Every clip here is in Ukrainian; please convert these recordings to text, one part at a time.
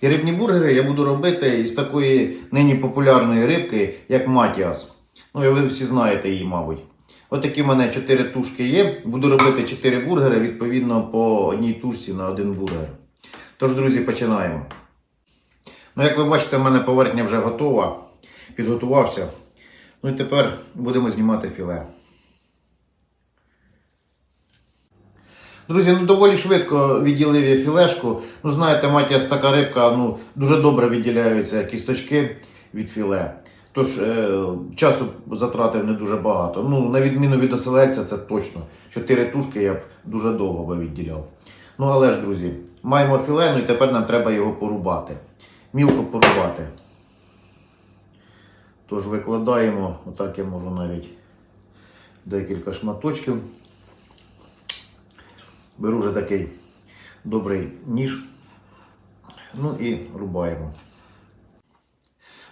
І рибні бургери я буду робити із такої нині популярної рибки, як матіас. Ну, і ви всі знаєте її, мабуть. От в мене 4 тушки є. Буду робити 4 бургери, відповідно, по одній тушці на один бургер. Тож, друзі, починаємо. Ну, як ви бачите, в мене поверхня вже готова. Підготувався. Ну і тепер будемо знімати філе. Друзі, ну доволі швидко відділив я філешку. Ну, знаєте, матіас така рибка, ну, дуже добре відділяються кісточки від філе. Тож е, часу затратив не дуже багато. Ну, на відміну від оселедця, це точно. Чотири тушки я б дуже довго би відділяв. Ну, але ж, друзі, маємо філе, ну і тепер нам треба його порубати. Мілко порубати. Тож викладаємо, отак я можу навіть декілька шматочків. Беру вже такий добрий ніж. Ну і рубаємо.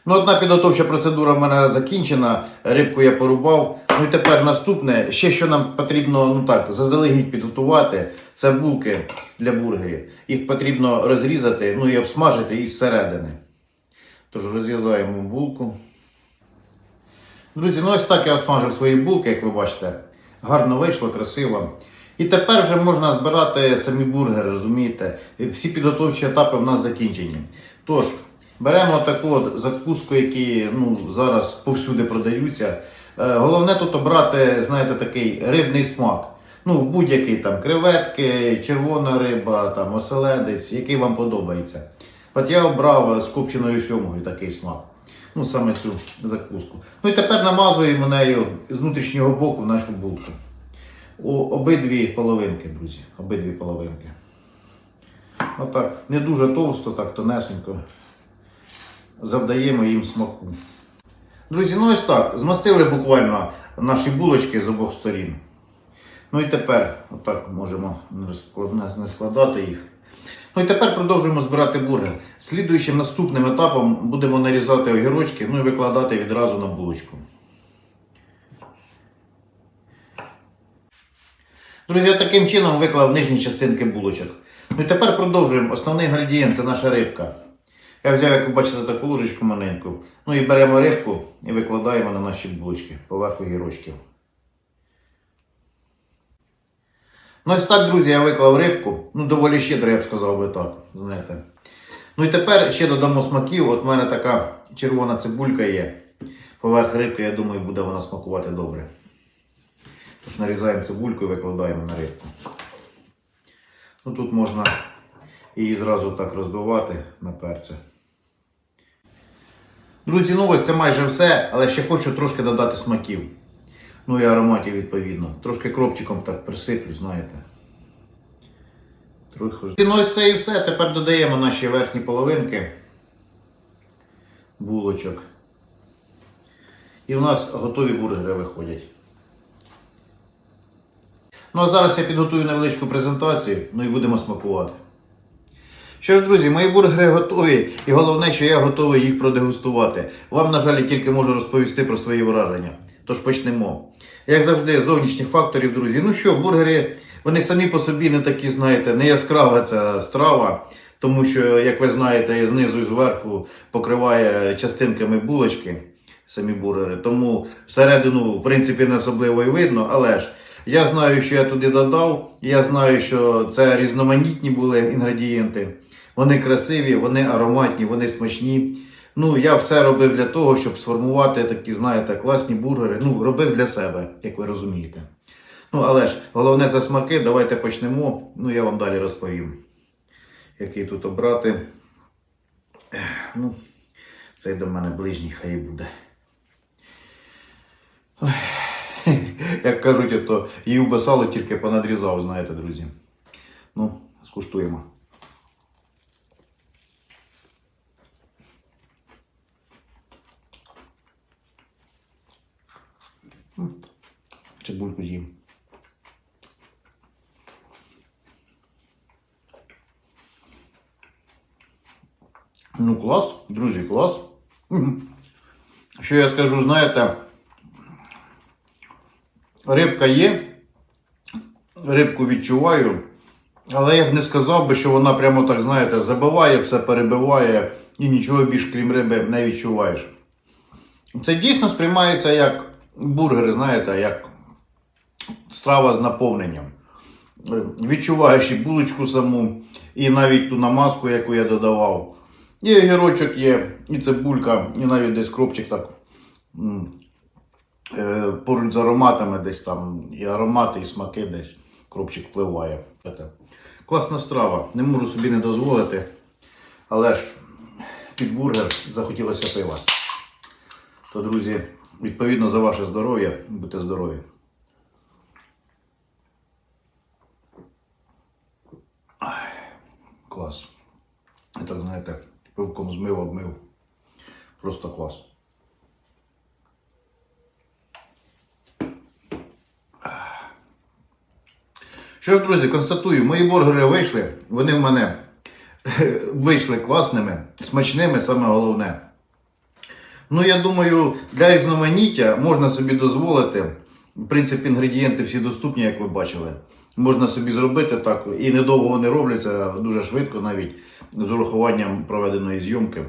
Ну, одна підготовча процедура в мене закінчена. Рибку я порубав. Ну і тепер наступне. Ще що нам потрібно ну так, заздалегідь підготувати, це булки для бургерів. Їх потрібно розрізати, ну і обсмажити із середини. Тож розрізаємо булку. Друзі, ну ось так я обсмажив свої булки, як ви бачите. Гарно вийшло, красиво. І тепер вже можна збирати самі бургери, розумієте? Всі підготовчі етапи в нас закінчені. Тож, беремо таку от закуску, які ну, зараз повсюди продаються. Е, Головне тут обрати, знаєте, такий рибний смак. Ну, будь-який там креветки, червона риба, там, оселедець, який вам подобається. От я обрав з копченою сьомгою такий смак. Ну, саме цю закуску. Ну і тепер намазуємо нею з внутрішнього боку нашу булку. О, обидві половинки, друзі. Обидві половинки. Отак. Не дуже товсто, так тонесенько. Завдаємо їм смаку. Друзі, ну ось так. Змастили буквально наші булочки з обох сторін. Ну і тепер, отак можемо не складати їх. Ну і тепер продовжуємо збирати бургер. Слідуючим наступним етапом будемо нарізати огірочки, ну і викладати відразу на булочку. Друзі, я таким чином виклав нижні частинки булочок. Ну і тепер продовжуємо. Основний інгредієнт це наша рибка. Я взяв, як ви бачите, таку ложечку маленьку. Ну і беремо рибку і викладаємо на наші булочки поверх огірочків. Ну ось так, друзі, я виклав рибку. Ну, доволі щедро, я б сказав би так. знаєте. Ну і тепер ще додамо смаків. От в мене така червона цибулька є. Поверх рибки, я думаю, буде вона смакувати добре. Нарізаємо цибульку і викладаємо на рибку. Ну, тут можна її зразу так розбивати на перце. Друзі, ну ось це майже все, але ще хочу трошки додати смаків. Ну і ароматів відповідно. Трошки кропчиком так присиплю, знаєте. Трохи. Ну ось це і все. Тепер додаємо наші верхні половинки булочок. І в нас готові бургери виходять. Ну а зараз я підготую невеличку презентацію, ну і будемо смакувати. Що ж, друзі, мої бургери готові, і головне, що я готовий їх продегустувати. Вам, на жаль, тільки можу розповісти про свої враження. Тож почнемо. Як завжди, з зовнішніх факторів, друзі. Ну що, бургери, вони самі по собі не такі, знаєте, не яскрава ця страва, тому що, як ви знаєте, знизу і зверху покриває частинками булочки самі бургери. Тому всередину, в принципі, не особливо і видно, але ж. Я знаю, що я туди додав. Я знаю, що це різноманітні були інгредієнти. Вони красиві, вони ароматні, вони смачні. Ну, я все робив для того, щоб сформувати такі, знаєте, класні бургери. Ну, робив для себе, як ви розумієте. Ну, але ж головне це смаки. Давайте почнемо. Ну, я вам далі розповім, який тут обрати. Ну, цей до мене ближній хай буде. Ой. Як кажуть, то їв би сало тільки понадрізав, знаєте, друзі. Ну, скуштуємо. М, Цибульку з'їм. Ну, клас, друзі, клас. Мгм. Що я скажу, знаєте, рибка є, рибку відчуваю, але я б не сказав би, що вона прямо так, знаєте, забиває, все перебиває і нічого більш крім риби не відчуваєш. Це дійсно сприймається як бургери, знаєте, як страва з наповненням. Відчуваєш і булочку саму, і навіть ту намазку, яку я додавав. І огірочок є, і цибулька, і навіть десь кропчик так. Е, Поруч з ароматами десь там і аромати, і смаки десь кропчик впливає. Класна страва. Не можу собі не дозволити. Але ж під бургер захотілося пива. То, друзі, відповідно за ваше здоров'я, будьте здорові. Клас. Так, знаєте, пивком змив, обмив. Просто клас. Що ж, друзі, констатую, мої бургери вийшли. Вони в мене вийшли класними, смачними, саме головне. Ну, я думаю, для різноманіття можна собі дозволити. В принципі, інгредієнти всі доступні, як ви бачили. Можна собі зробити так, і недовго вони робляться, дуже швидко навіть з урахуванням проведеної зйомки.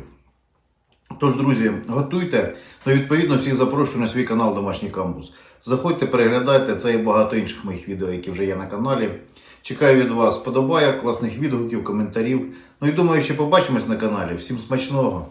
Тож, друзі, готуйте. Ну, відповідно, всіх запрошую на свій канал Домашній кампус. Заходьте, переглядайте це і багато інших моїх відео, які вже є на каналі. Чекаю від вас подобайок, класних відгуків, коментарів. Ну і думаю, ще побачимось на каналі. Всім смачного!